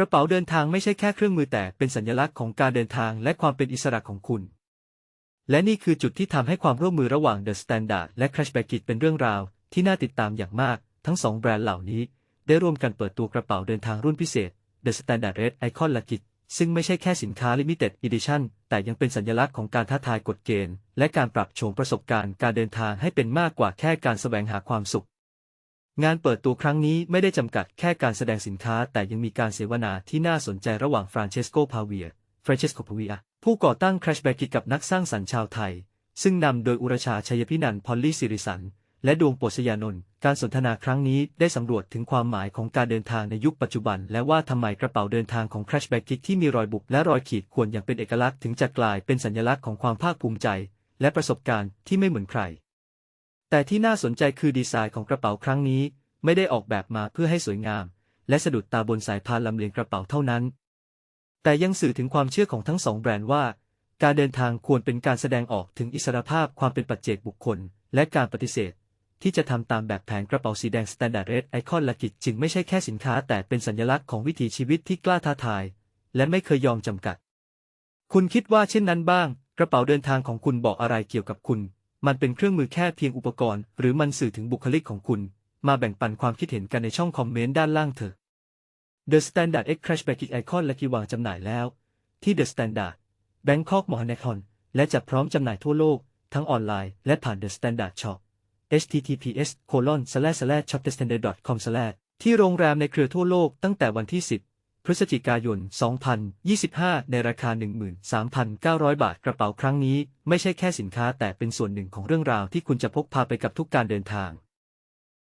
ระเป๋าเดินทางไม่ใช่แค่เครื่องมือแต่เป็นสัญลักษณ์ของการเดินทางและความเป็นอิสระของคุณ และนี่คือจุดที่ทำให้ความร่วมมือระหว่าง The Standard และ Crash Baggage เป็นเรื่องราว ที่น่าติดตามอย่างมาก ทั้งสองแบรนด์เหล่านี้ ได้ร่วมกันเปิดตัวกระเป๋าเดินทางรุ่นพิเศษ The Standard Red Icon Luggage ซึ่งไม่ใช่แค่สินค้า Limited Edition แต่ยังเป็นสัญลักษณ์ของการท้าทายกฎเกณฑ์ และการปรับโฉมประสบการณ์การเดินทางให้เป็นมากกว่าแค่การแสวงหาความสุข งานเปิดตัวครั้งนี้ไม่ได้จำกัดแค่การแสดงสินค้า แต่ยังมีการเสวนาที่น่าสนใจระหว่างฟรานเชสโก พาเวียฟรานเชสโก พาเวีย ผู้ก่อตั้ง Crash b a g กับนักสร้างสรรค์ชาวไทย ซึ่งนำโดยอุรชาชัยพินันพอลลี่สิริสัน และดวงโปชยานนท์การสนทนาครั้งนี้ได้สำรวจถึงความหมายของการเดินทางในยุคปัจจุบัน และว่าทำไมกระเป๋าเดินทางของ Crash b a g ที่มีรอยบุบและรอยขีดข่วนอย่างเป็นเอกลักษณ์ถึงจะกลายเป็นสัญลักษณ์ของความภาคภูมิใจ และประสบการณ์ที่ไม่เหมือนใคร แต่ที่น่าสนใจคือดีไซน์ของกระเป๋าครั้งนี้ไม่ได้ออกแบบมาเพื่อให้สวยงาม และสะดุดตาบนสายพานลำเลียงกระเป๋าเท่านั้น แต่ยังสื่อถึงความเชื่อของทั้งสองแบรนด์ว่า การเดินทางควรเป็นการแสดงออกถึงอิสรภาพความเป็นปัจเจกบุคคล และการปฏิเสธ ที่จะทำตามแบบแผนกระเป๋าสีแดง Standard Red Icon ละกิจจึงไม่ใช่แค่สินค้า แต่เป็นสัญลักษณ์ของวิถีชีวิตที่กล้าท้าทาย และไม่เคยยอมจำกัด คุณคิดว่าเช่นนั้นบ้าง กระเป๋าเดินทางของคุณบอกอะไรเกี่ยวกับคุณ มันเป็นเครื่องมือแค่เพียงอุปกรณ์ หรือมันสื่อถึงบุคลิกของคุณ มาแบ่งปันความคิดเห็นกันในช่องคอมเมนต์ด้านล่างเถอะ The Standard X Crash Baggage Icon และกีวางจำหน่ายแล้ว ที่ The Standard Bangkok m o h a n a k o n และจะพร้อมจำหน่ายทั่วโลก ทั้งออนไลน์และผ่าน The Standard Shop https://shopthestandard.com/ ที่โรงแรมในเครือทั่วโลกตั้งแต่วันที่ 10 พฤศจิกายน 2025 ในราคา 13,900 บาทกระเป๋าครั้งนี้ ไม่ใช่แค่สินค้าแต่เป็นส่วนหนึ่งของเรื่องราวที่คุณจะพกพาไปกับทุกการเดินทาง